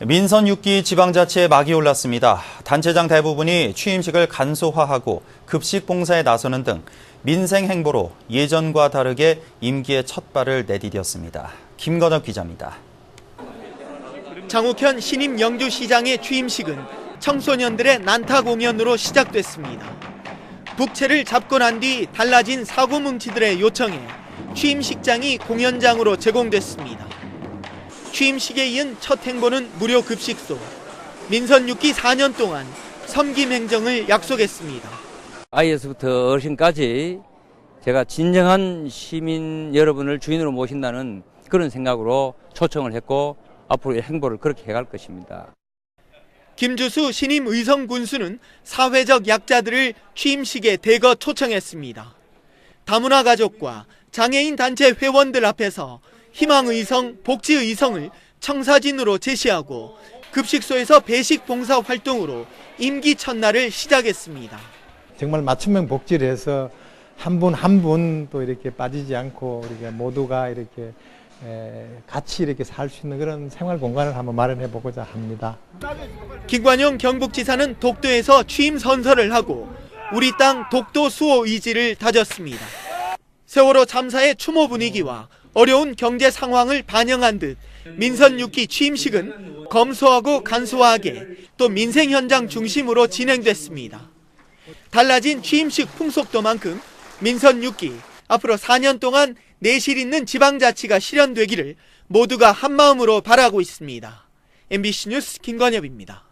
민선 6기 지방자치에 막이 올랐습니다. 단체장 대부분이 취임식을 간소화하고 급식 봉사에 나서는 등 민생 행보로 예전과 다르게 임기의 첫 발을 내디뎠습니다. 김건혁 기자입니다. 장욱현 신임 영주시장의 취임식은 청소년들의 난타 공연으로 시작됐습니다. 북채를 잡고 난 뒤 달라진 사고뭉치들의 요청에 취임식장이 공연장으로 제공됐습니다. 취임식에 이은 첫 행보는 무료 급식소. 민선 6기 4년 동안 섬김 행정을 약속했습니다. 아이에서부터 어르신까지 제가 진정한 시민 여러분을 주인으로 모신다는 그런 생각으로 초청을 했고 앞으로의 행보를 그렇게 해갈 것입니다. 김주수 신임 의성 군수는 사회적 약자들을 취임식에 대거 초청했습니다. 다문화 가족과 장애인 단체 회원들 앞에서 희망의성, 복지의성을 청사진으로 제시하고 급식소에서 배식 봉사 활동으로 임기 첫날을 시작했습니다. 정말 맞춤형 복지를 해서 한 분 한 분 또 이렇게 빠지지 않고 우리가 모두가 이렇게 에, 같이 이렇게 살 수 있는 그런 생활 공간을 한번 마련해 보고자 합니다. 김관용 경북지사는 독도에서 취임 선서를 하고 우리 땅 독도 수호 의지를 다졌습니다. 세월호 참사의 추모 분위기와 어려운 경제 상황을 반영한 듯 민선 6기 취임식은 검소하고 간소하게 또 민생 현장 중심으로 진행됐습니다. 달라진 취임식 풍속도만큼 민선 6기 앞으로 4년 동안 내실 있는 지방자치가 실현되기를 모두가 한마음으로 바라고 있습니다. MBC 뉴스 김관엽입니다.